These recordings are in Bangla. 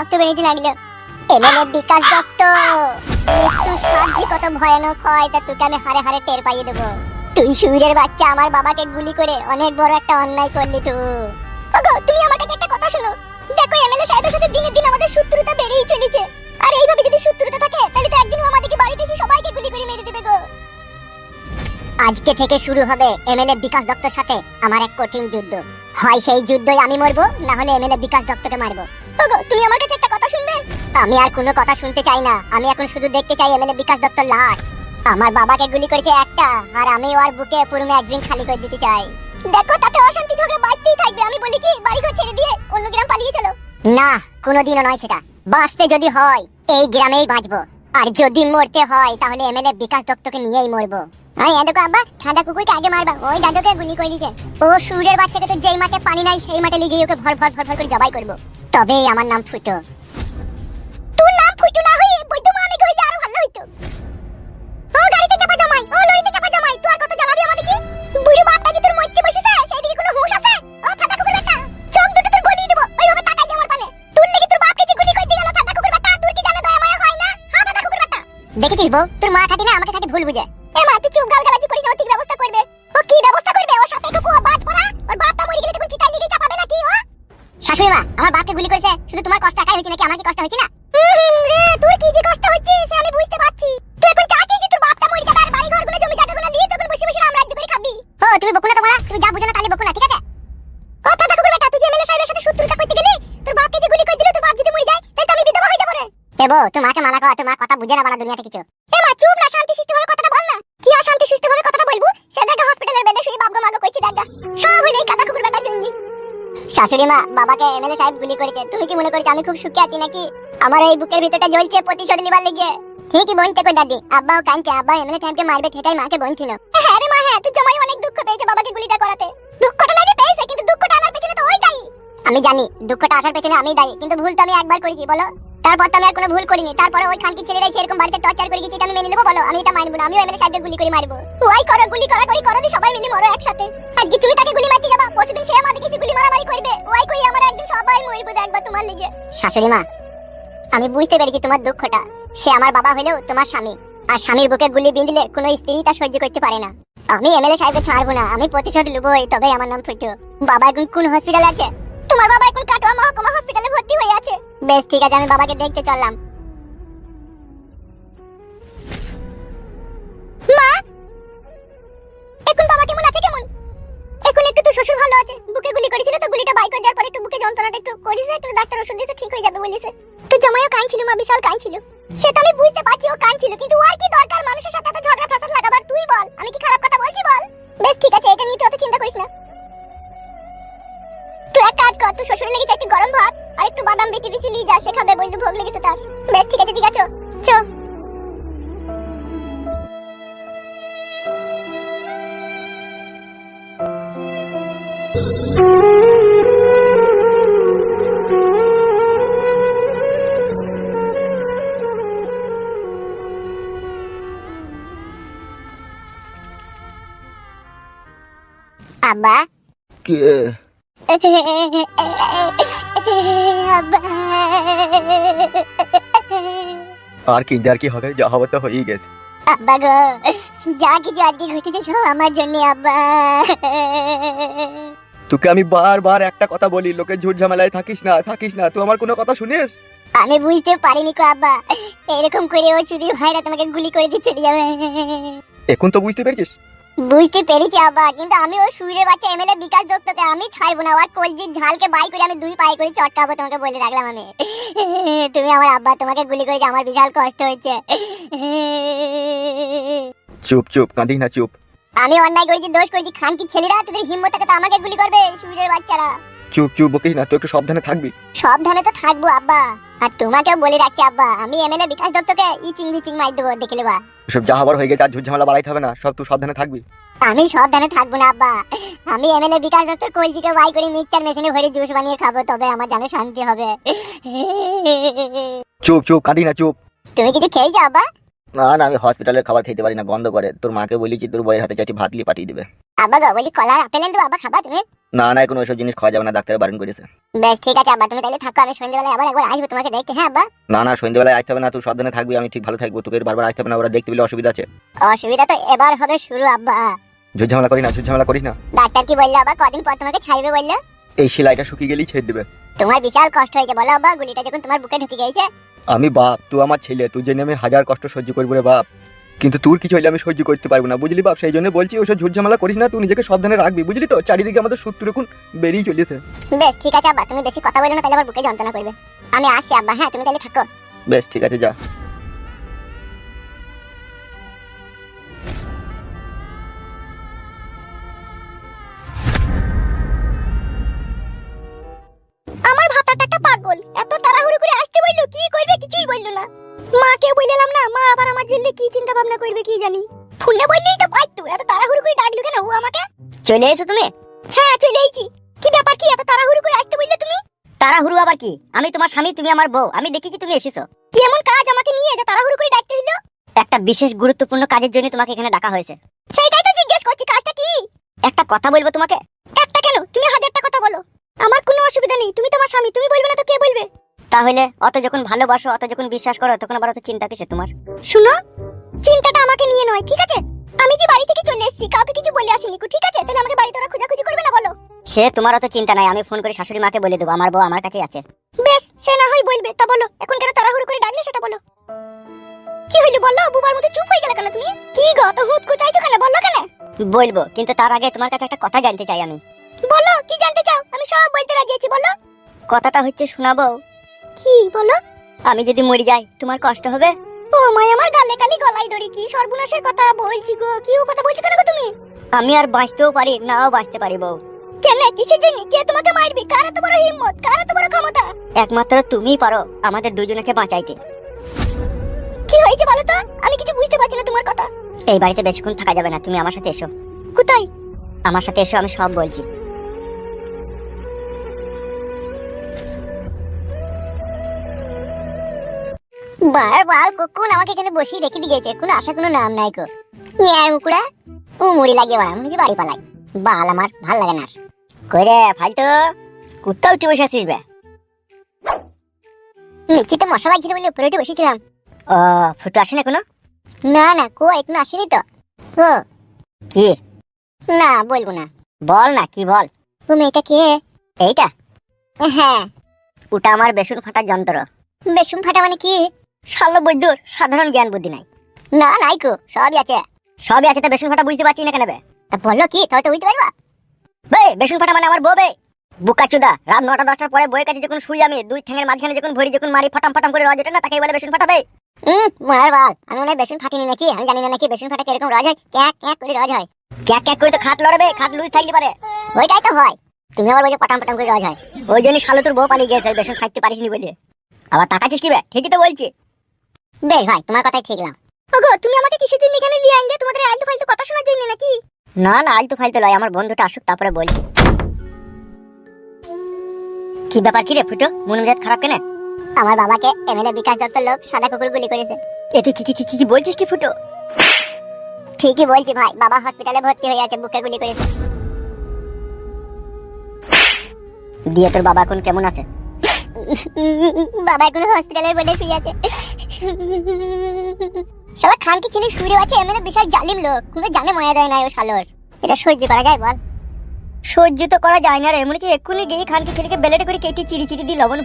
রক্ত বেরোতে লাগল। এমএলএ বিকাশ দত্ত মৃত্যু সাহায্য কত ভয়ানক হয় তা তোকে আমি হারে হারে টের পাইয়ে দেবো। তুই সুরের বাচ্চা, আমার বাবাকে গুলি করে অনেক বড় একটা অন্যায় করলি তুই ওগো, তুমি আমার কাছে একটা কথা শোনো। দেখো, এমএলএ সাহেবের সাথে দিনের দিন আমাদের শত্রুতা বেড়েই চলেছে। আর এইভাবে যদি শত্রুতা থাকে, তাহলে তো একদিন আমাদেরকে বাড়িতে এসে সবাইকে গুলি করে মেরে দেবে গো। আজকে থেকে শুরু হবে এমএলএ বিকাশ দত্তর সাথে আমার এক কঠিন যুদ্ধ। হয় সেই যুদ্ধই আমি মরবো, না হলে এমএলএ বিকাশ দত্তকে মারবো। ওগো, তুমি আমার কাছে একটা কথা শুনবে? আমি আর কোনো কথা শুনতে চাই না। আমি এখন শুধু দেখতে চাই এমএলএ বিকাশ দত্তর লাশ। আমার বাবাকে গুলি করেছে একটা, আর আমি ওর বুকে পুরো একদিন খালি করে দিতে চাই। দেখো, তাতে অশান্তি ঝগড়া বাড়তেই থাকবে। আমি বলি কি, বাড়ি ঘর ছেড়ে দিয়ে অন্য গ্রাম পালিয়ে চলো। না, কোনোদিনও নয় সেটা। বাঁচতে যদি হয়, এই গ্রামেই বাঁচবো। আর যদি মরতে হয়, তাহলে এমএলএ বিকাশ দত্তকে নিয়েই মরবো। আরে এ দেখো আব্বা ঠান্ডা আগে মারবা। ওই দাদুকে গুলি করে ও সুরের বাচ্চাকে তো যেই মাঠে পানি নাই, সেই মাঠে ওকে ভর ভর ভর ভর করে জবাই তবেই আমার নাম ফুটো। তোর নাম ফুটো না বৈদ্য হইলে আরও ভালো হইতো। ও গাড়িতে চাপা ও লরিতে চাপা তুই আর কত জ্বালাবি বুড়ি বাপটা কি তোর মইতে বসেছে সেই দিকে কোনো হুঁশ আছে? ও ফাটা কুকুর বেটা চোখ দুটো তোর গলিয়ে দেবো। আমার পানে। লেগে তোর বাপকে যে গুলি করতে গেল ফাটা কুকুর বেটা তোর কি দয়া মায়া হয় না? হ্যাঁ ফাটা কুকুর বেটা দেখেছিস বউ? তোর মা খাটি না, আমাকে খাটি ভুল বুঝে। মা তুই চুপ গাল গালাজি করিস না ঠিক ব্যবস্থা করবে। ও কি ব্যবস্থা করবে? ও সাপে কুকুর বাজ পড়া? ওর বাপটা মরে গেলে তখন চিতাই লিগে চাপাবে নাকি, ও? শাশুড়ি মা আমার বাপকে গুলি করেছে, শুধু তোমার কষ্ট একাই হয়েছে নাকি আমার কি কষ্ট হয়েছে না? রে, তোর কি যে কষ্ট হচ্ছে, সে আমি বুঝতে পারছি। তুই এখন চাচ্ছিস যে তোর বাপটা মরে যাবে আর বাড়ি ঘরগুলো জমি জায়গাগুলো নিয়ে তখন বসে বসে রাম রাজ্য করে খাবি? ও, তুমি বকুনা তো মারা তুমি যা বুঝো না বকুনা ঠিক আছে? ফাটা কুকুর বেটা, তুই যে এমএলএ সাহেবের সাথে শত্রুতা করতে গেলি, তোর বাপকে যে গুলি করে দিল, তোর বাপ যদি মরে যায় তাহলে তো আমি বিধবা হয়ে যাব রে। এবো তুই মাকে মানা কর, তোর মা কথা বুঝে না বানা দুনিয়াতে কিছু। শাশুড়ি মা বাবাকে এমএলএ সাহেব গুলি করেছে। তুমি কি মনে করছ আমি খুব সুখে আছি নাকি? আমার এই বুকের ভিতরটা জ্বলছে প্রতিশোধ নিবার লেগে। ঠিকই বলতে কো দাদি। আব্বাও কাঁদছে। আব্বা এমএলএ সাহেবকে মারবে, সেটাই মাকে বলছিল। হ্যাঁ রে মা হ্যাঁ তুই জমাই অনেক দুঃখ পেয়েছে বাবাকে গুলিটা করাতে। দুঃখটা আমি জানি, দুঃখটা আসার পেছনে আমি দায়ী, কিন্তু ভুল তো আমি একবার করেছি, বলো। তারপর তো আমি আর কোনো ভুল করিনি, তারপরে ওই খানকি ছেলেরাই সেরকম বাড়িতে টর্চার করে গেছে আমি মেনে নেব, বলো। আমি এটা মানবো না, আমিও এমএলএ সাহেবকে গুলি করে মারবো। ওই করো, গুলি করা করি, করো সবাই মিলে মরো একসাথে। আজকে তুমি তাকে গুলি মারতে যাবা, পরশুদিন সে আমাদের কিছু গুলি মারামারি করবে। ওই কই আমরা একদিন সবাই মরবো, দেখবা তোমার লিগে। শাশুড়ি মা, আমি বুঝতে পেরেছি তোমার দুঃখটা। সে আমার বাবা হলেও তোমার স্বামী, আর স্বামীর বুকে গুলি বিঁধলে কোনো স্ত্রী তা সহ্য করতে পারে না। আমি এমএলএ সাহেবকে ছাড়বো না, আমি প্রতিশোধ লুবই তবে আমার নাম ফুটো বাবা এখন কোন হসপিটাল আছে? তোমার বাবা এখন কাটোয়া মহকুমা হসপিটালে ভর্তি হয়ে আছে। বেশ, ঠিক আছে, আমি বাবাকে দেখতে চললাম। মা! এখন বাবা কেমন আছে, কেমন? এখন একটু তো শ্বশুর ভালো আছে। বুকে গুলি করেছিল তো গুলিটা বাই করে দেওয়ার পরে একটু বুকে যন্ত্রণাটা একটু করেছে একটু ডাক্তার ওষুধ দিয়েছে, ঠিক হয়ে যাবে বলেছে। তো জমায়ও কাঁদছিল মা, বিশাল কাঁদছিল। সেটা আমি বুঝতে পারছি, ও কাঁদছিল। কিন্তু আর কি দরকার মানুষের সাথে এত ঝগড়া ফাসাদ লাগাবার? তুই বল, আমি কি খারাপ কথা বলছি বল? বেশ, ঠিক আছে, এটা নিয়ে তুই অত চিন্তা করিস না। তুই এক কাজ কর তুই শ্বশুর লেগেছে একটু গরম ভাত আর একটু বাদাম বেটে দিছি নিয়ে যা, সে খাবে বললি, ভোগ লেগেছে তার। বেশ, ঠিক আছে ঠিক আছে চো। আব্বা? কে? আর কি আর কি হবে যা হবে তো হয়েই গেছে। আব্বা গো যা কিছু আজকে ঘটেছে সব আমার জন্য আব্বা। তোকে আমি বারবার একটা কথা বলি লোকের ঝুট ঝামেলায় থাকিস না থাকিস না তুই আমার কোনো কথা শুনিস? আমি বুঝতে পারিনি কো আব্বা এরকম করে ও চুদির ভাইরা তোমাকে গুলি করে দিয়ে চলে যাবে। এখন তো বুঝতে পেরেছিস? বুঝতে পেরেছি আব্বা। কিন্তু আমি ও সুরের বাচ্চা এমএলএ বিকাশ দত্তকে আমি ছাড়বো না। আর কলজির ঝালকে বাই করে আমি দুই পায়ে করে চটকাবো তোমাকে বলে রাখলাম আমি। তুমি আমার আব্বা তোমাকে গুলি করেছে আমার বিশাল কষ্ট হচ্ছে চুপ চুপ কাঁদিস না চুপ। আমি অন্যায় করেছি দোষ করেছি খানকির ছেলেরা তোদের হিম্মত থাকে তো আমাকে গুলি করবে সুরের বাচ্চারা? চুপ চুপ বকিস না তুই একটু সাবধানে থাকবি। সাবধানে তো থাকব আব্বা। আর তোমাকেও বলে রাখি আব্বা আমি এমএলএ বিকাশ দত্তকে ইচিং বিচিং মাই দেবো দেখে নেবা। সব যা হবার হয়ে গেছে আর ঝুট ঝামেলা বাড়াইতে হবে না সব তুই সাবধানে থাকবি। আমি সাবধানে থাকব না আব্বা। আমি এমএলএ বিকাশ দত্তর কলজিকে বাই করে মিক্সচার মেশিনে ভরে জুস বানিয়ে খাব তবে আমার জানে শান্তি হবে। চুপ চুপ কাঁদি না চুপ। তুমি কিছু খেয়েছো আব্বা? না না আমি হসপিটালের খাবার খেতে পারি না গন্ধ করে। তোর মাকে বলেছি তোর বইয়ের হাতে চাইছি ভাত লিয়ে পাঠিয়ে দিবে। আব্বা গো বলি কলা আপেল এনে দেবো আব্বা খাবা তুমি? না না এখন ওইসব জিনিস খাওয়া যাবে না ডাক্তার বারণ করেছে। বেশ ঠিক আছে আব্বা তুমি তাহলে থাকো আমি সন্ধ্যেবেলায় আবার একবার আসব তোমাকে দেখতে হ্যাঁ আব্বা? না না সন্ধ্যেবেলায় আসতে হবে না তুই সাবধানে থাকবি আমি ঠিক ভালো থাকব তোকে বারবার আসতে হবে না ওরা দেখতে পেলে অসুবিধা আছে। অসুবিধা তো এবার হবে শুরু আব্বা। ঝুট ঝামেলা করি না ঝুট ঝামেলা করিস না। ডাক্তার কি বলল আব্বা কদিন পর তোমাকে ছাড়বে বলল? এই সেলাইটা শুকিয়ে গেলেই ছেড়ে দেবে। তোমার বিশাল কষ্ট হয়েছে বলো আব্বা গুলিটা যখন তোমার বুকে ঢুকে গেছে আমি বাপ তুই আমার ছেলে তুই জন্য আমি হাজার কষ্ট সহ্য করব রে বাপ। কিন্তু তোর কিছু হইলে আমি সহ্য করতে পারব না বুঝলি বাপ? সেই জন্য বলছি ওসব ঝুট ঝামেলা করিস না তুই নিজেকে সাবধানে রাখবি বুঝলি তো? চারিদিকে আমাদের শত্রু এখন বেরিয়ে চলেছে। বেশ ঠিক আছে আব্বা তুমি বেশি কথা বলো না তাহলে আমার বুকে যন্ত্রণা করবে। আমি আসছি আব্বা হ্যাঁ তুমি তাহলে থাকো। বেশ ঠিক আছে যা। বলল? কি করবে কিছুই বলল না। মাকে বললাম না, মা আবার আমার জন্য কি চিন্তা ভাবনা করবে কি জানি। ফোনে বললেই তো পারতো এত তাড়াহুড়ো করে ডাকলো কেন ও আমাকে? চলে এসো তুমি? হ্যাঁ চলে এসেছি। কি ব্যাপার কি, এত তাড়াহুড়ো করে আসতে বললে তুমি? তাড়াহুড়ো আবার কি? আমি তোমার স্বামী, তুমি আমার বউ, আমি দেখেছি তুমি এসেছ। কি এমন কাজ আমাকে নিয়ে যে তাড়াহুড়ো করে ডাকতে হইল? একটা বিশেষ গুরুত্বপূর্ণ কাজের জন্য তোমাকে এখানে ডাকা হয়েছে। সেটাই তো জিজ্ঞেস করছি, কাজটা কি? একটা কথা বলব তোমাকে? একটা কেন? তুমি হাজারটা কথা বলো। আমার কোনো অসুবিধা নেই, তুমি তোমার স্বামী, তুমি বলবে না তো কে বলবে? তাহলে অত যখন ভালোবাসো অত যখন বিশ্বাস করো তখন আবার অত চিন্তা কিসে তোমার? শুনো চিন্তাটা আমাকে নিয়ে নয় ঠিক আছে? আমি যে বাড়ি থেকে চলে এসেছি কাউকে কিছু বলে আসিনি কো, ঠিক আছে? তাহলে আমাকে বাড়িতে ওরা খোঁজাখুঁজি করবে না বলো? সে তোমার অত চিন্তা নাই আমি ফোন করে শাশুড়ি মাকে বলে দেবো আমার বউ আমার কাছেই আছে। বেশ সে না হয় বলবে তা বলো এখন কেন তাড়াহুড়ো করে ডাকলে সেটা বলো। কি হইল বলো বুবার মতো চুপ হয়ে গেল কেন তুমি? কি গো তো হুত কোথায়ছো কেন বলল কেন? বলব কিন্তু তার আগে তোমার কাছে একটা কথা জানতে চাই আমি। বলো কি জানতে চাও? আমি সব বলতে রাজি আছি বলো। কথাটা হচ্ছে শোনাবো কি বলো? আমি যদি মরে যাই, তোমার কষ্ট হবে? ও মাই, আমার গালে গালি গলাই ধরি, কি সর্বনাশের কথা বলছি গো, কি কথা বলছো কেন তুমি? আমি আর বাঁচতেও পারি, নাও বাঁচতে পারি বউ। কেন, কিসের জন্য? কে তোমাকে মারবে? কার এত বড় হিম্মত? কার এত বড় ক্ষমতা? একমাত্র তুমিই পারো আমাদের দুজনকে বাঁচাইতে। কি হয়েছে বলো তো? আমি কিছু বুঝতে পারছি না তোমার কথা। এই বাড়িতে বেশিক্ষণ থাকা যাবে না, তুমি আমার সাথে এসো। কোথায়? আমার সাথে এসো, আমি সব বলছি। বারবার কোন আমাকে এখানে বসিয়ে রেখে দিয়ে গেছে। কোনো আশা, কোনো নাম নাই কো ইয়ার মুকুড়া, ও মুড়ি লাগিয়ে বাড়া মুড়ি বাড়ি পালাই। বাল আমার, ভালো লাগে না কই রে, ফালতু কুত্তা উঠে বসে আছিস বে? নিচেতে মশা লাগছিল বলে উপরে উঠে বসেছিলাম। ও, ফুটো আসে না কোনো? না না কো এখনও আসেনি তো। ও। কি? না, বলব না। বল না, কি বল? ও মেয়েটা কে? এইটা? হ্যাঁ। ওটা আমার বেসন ফাটার যন্ত্র। বেসন ফাটা মানে কি? সাধারণ জ্ঞান বুদ্ধি নাই। না, নাই কো, সবই আছে। সবই আছে তা বেসন ফাটা বুঝতে পারছি না কেন বে? তা বলল কি তো বুঝতে পারবা? বে, বেসন ফাটা মানে আমার বুকা চুদা, রাত নটা দশটার পরে বইয়ের কাছে যখন শুই আমি, দুই মাঝখানে যখন ভরি, যখন মারি করে না, তাকে বলে বেসন মার বাল, আমি মনে বেসন ফাটিনি নাকি? আমি জানি না নাকি বেসন ফাটা কীরকম হয়। ক্যাক ক্যাক করে হয়। ক্যাক ক্যাক করে তো খাট লড়বে, খাট লুজ থাকলে পারে। ওইটাই তো হয়। তুমি আবার বলছো পটাম পটাম করে হয়। ওই জন্য শালো তোর বউ পালিয়ে গেছে, বেসন খাইতে পারিসনি বলে। আবার তাকাচ্ছিস কি বে? ঠিকই তো বলছি। বেশ ভাই তোমার কথাই ঠিক না। ওগো তুমি আমাকে কিসের জন্য এখানে নিয়ে আনলে? তোমাদের আলতু ফালতু কথা শোনার জন্য নাকি? না না আলতু ফালতু লয় আমার বন্ধুটা আসুক তারপরে বলছি। কি ব্যাপার কি রে ফুটো? মন মেজাজ খারাপ কেন? আমার বাবাকে এমএলএ বিকাশ দত্তর লোক সাদা কুকুর গুলি করেছে। এ তুই কি কি কি কি বলছিস কি ফুটো? ঠিকই বলছি ভাই বাবা হসপিটালে ভর্তি হয়ে আছে বুকে গুলি করেছে। দিয়ে তোর বাবা এখন কেমন আছে? বাবা এখন হসপিটালের বেডে শুয়ে আছে। শালা খান কি ছেলে শুয়ে আছে বিশাল জালিম লোক। কোনো জানে ময়া দেয় না ও এটা সহ্য করা যায় বল। সহ্য তো করা যায় না রে মনে হচ্ছে এক্ষুনি গিয়ে খানকে ছেলেকে বেলেটে করে কেটে চিড়ি চিড়ি দিয়ে লবণ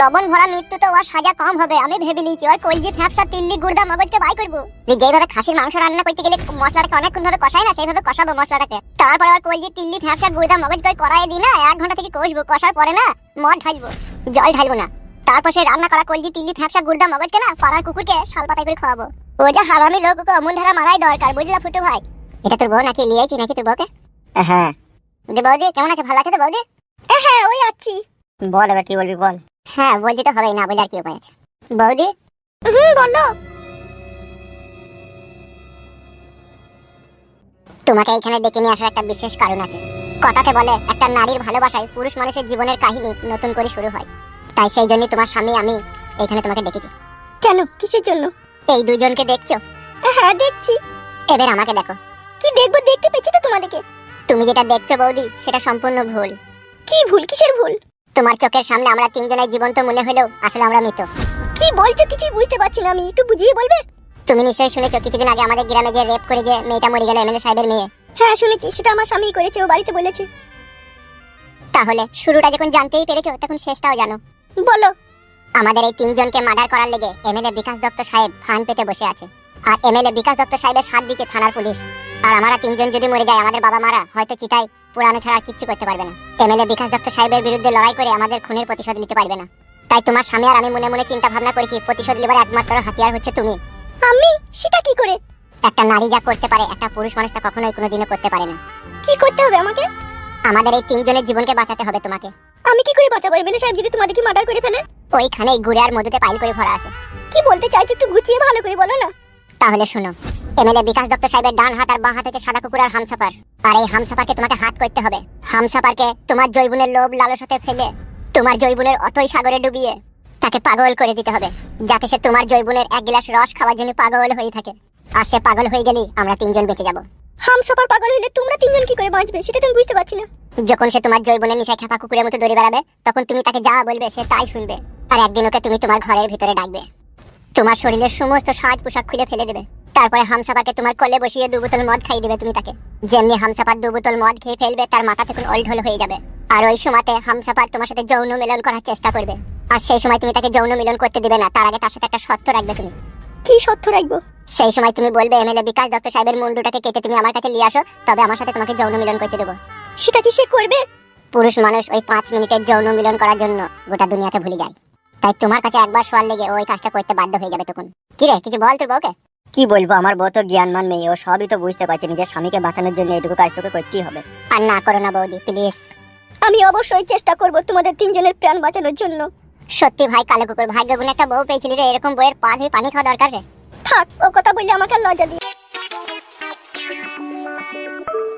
লবণ ভরা মৃত্যু তো ওর সাজা কম হবে, আমি ভেবে নিয়েছি। ওর কলজি ফ্যাপসা তিল্লি, গুড়দা, মগজকে বাই করব। যেভাবে খাসির মাংস রান্না করতে গেলে মশলাটাকে অনেকক্ষণ ভাবে কষাই না, সেইভাবে কষাবো মশলাটাকে। তারপরে ওর কলজি, তিল্লি ফ্যাপসা গুড়দা, মগজ করে কড়াই দিই না, এক ঘণ্টা থেকে কষবো, কষার পরে না মদ ঢালবো। জল ঢালবো না। তারপর সেই রান্না করা কলজি তিল্লি ফ্যাপসা গুড়দা মগজকে না পাড়ার কুকুরকে শাল পাতায় করে খাওয়াবো। ও যে হারামি লোক ওকে অমন ধারা মারাই দরকার বুঝলা ফুটু ভাই। এটা তোর বউ নাকি লিয়েছি নাকি তোর বউকে? হ্যাঁ। যে বৌদি কেমন আছে? ভালো আছে তো বৌদি? হ্যাঁ ওই আছি। বল এবার কি বলবি বল। হ্যাঁ বলতে তো হবেই না বলে আর কি উপায় আছে। বৌদি? হুম বলো। তোমাকে এখানে ডেকে নিয়ে আসার একটা বিশেষ কারণ আছে। কথাতে বলে একটা নারীর ভালোবাসায় পুরুষ মানুষের জীবনের কাহিনী নতুন করে শুরু হয়। তাই সেই জন্য তোমার স্বামী আমি এখানে তোমাকে ডেকেছি কেন? কিসের জন্য? এই দুজনকে দেখছ? হ্যাঁ দেখছি। এবার আমাকে দেখো। কি দেখব? দেখতে পেয়েছি তো তোমাদেরকে। তুমি যেটা দেখছ বৌদি সেটা সম্পূর্ণ ভুল। কি ভুল? কিসের ভুল? তোমার চোখের সামনে আমরা তিনজনের জীবন্ত মনে হলেও আসলে আমরা মৃত। কি বলছো? কিছুই বুঝতে পারছি না আমি। একটু বুঝিয়ে বলবে? তুমি নিশ্চয়ই শুনেছো কিছুদিন আগে আমাদের গ্রামে যে রেপ করে যে মেয়েটা মরে গেল এমএলএ সাহেবের মেয়ে। হ্যাঁ শুনেছি। সেটা আমার স্বামী করেছে ও বাড়িতে বলেছে। তাহলে শুরুটা যখন জানতেই পেরেছ তখন শেষটাও জানো। বলো। আমাদের এই তিনজনকে মার্ডার করার লেগে এমএলএ বিকাশ দত্ত সাহেব ফান পেতে বসে আছে। আর এমএলএ বিকাশ দত্ত সাহেবের সাথ দিচ্ছে থানার পুলিশ। আর আমরা তিনজন যদি মরে যাই আমাদের বাবা মারা হয়তো চিতাই পুরানো ছাড়া কিচ্ছু করতে পারবে না। এমএলএ বিকাশ দত্ত সাহেবের বিরুদ্ধে লড়াই করে আমাদের খুনের প্রতিশোধ নিতে পারবে না। তাই তোমার স্বামী আর আমি মনে মনে চিন্তা ভাবনা করেছি প্রতিশোধ নেবার একমাত্র হাতিয়ার হচ্ছে তুমি। আমি? সেটা কি করে? একটা নারী যা করতে পারে একটা পুরুষ মানুষ তা কখনোই কোনোদিনও করতে পারে না। কি করতে হবে আমাকে? আমাদের এই তিনজনের জীবনকে বাঁচাতে হবে তোমাকে। আমি কি করে বাঁচাবো? এমএলএ সাহেব যদি তোমাদেরকে মার্ডার করে ফেলে? ওইখানে গুড়ে আর মধুতে পাইল করে ভরা আছে। কি বলতে চাইছো একটু গুছিয়ে ভালো করে বলো না। তাহলে শোনো এমএলএ বিকাশ দত্ত সাহেবের ডান হাত আর বাঁ হাত হচ্ছে সাদা কুকুর আর হামসাপার আর এই হামসাপারকে তোমাকে হাত করতে হবে। হামসাপারকে তোমার জৈবনের লোভ লালসাতে ফেলে তোমার জৈবনের অতই সাগরে ডুবিয়ে তাকে পাগল করে দিতে হবে যাতে সে তোমার জৈবনের এক গ্লাস রস খাওয়ার জন্য পাগল হয়ে থাকে। আর সে পাগল হয়ে গেলেই আমরা তিনজন বেঁচে যাব। পাগল হইলে তোমরা তিনজন কি করে বাঁচবে? সেটা তুমি বুঝতে পারছি না। যখন সে তোমার নিশায় খেপা কুকুরের মতো দৌড়ে বেড়াবে, তখন তুমি তাকে যা বলবে সে তাই শুনবে। আর একদিন ওকে তুমি তোমার ঘরের ভিতরে ডাকবে। তোমার শরীরের সমস্ত সাজ পোশাক খুলে ফেলে দেবে। তারপরে হামসাপারকে তোমার কোলে বসিয়ে দু বোতল মদ খাইয়ে দেবে তুমি তাকে। যেমনি হামসাপার দু বোতল মদ খেয়ে ফেলবে, তার মাথা তখন ওল্ড হয়ে যাবে। আর ওই সময়তে হামসাপার তোমার সাথে যৌন মিলন করার চেষ্টা করবে। আর সেই সময় তুমি তাকে যৌন মিলন করতে দিবে না, তার আগে তার সাথে একটা শর্ত রাখবে তুমি। কি শর্ত রাখব? সেই সময় তুমি বলবে এমএলএ বিকাশ দত্ত সাহেবের মুন্ডুটাকে কেটে তুমি আমার কাছে নিয়ে আসো তবে আমার সাথে তোমাকে যৌন মিলন করতে দেবো। সেটা কি সে করবে? পুরুষ মানুষ ওই পাঁচ মিনিটের যৌন মিলন করার জন্য গোটা দুনিয়াকে ভুলে যায়। তাই তোমার কাছে একবার শোয়ার লেগে ওই কাজটা করতে বাধ্য হয়ে যাবে তখন। কি রে কিছু বল তোর বউকে? কি বলব আমার বউ তো জ্ঞানমান মেয়ে ও সবই তো বুঝতে পারছে নিজের স্বামীকে বাঁচানোর জন্য এটুকু কাজ তোকে করতেই হবে। আর না করো না বৌদি প্লিজ। আমি অবশ্যই চেষ্টা করব তোমাদের তিনজনের প্রাণ বাঁচানোর জন্য। সত্যি ভাই, কালো কুকুর ভাগ্য গুণ একটা বউ পেয়েছিলি রে, এরকম বইয়ের পা পানি খাওয়া দরকার রে। থাক, ও কথা বললে আমাকে লজ্জা দিয়ে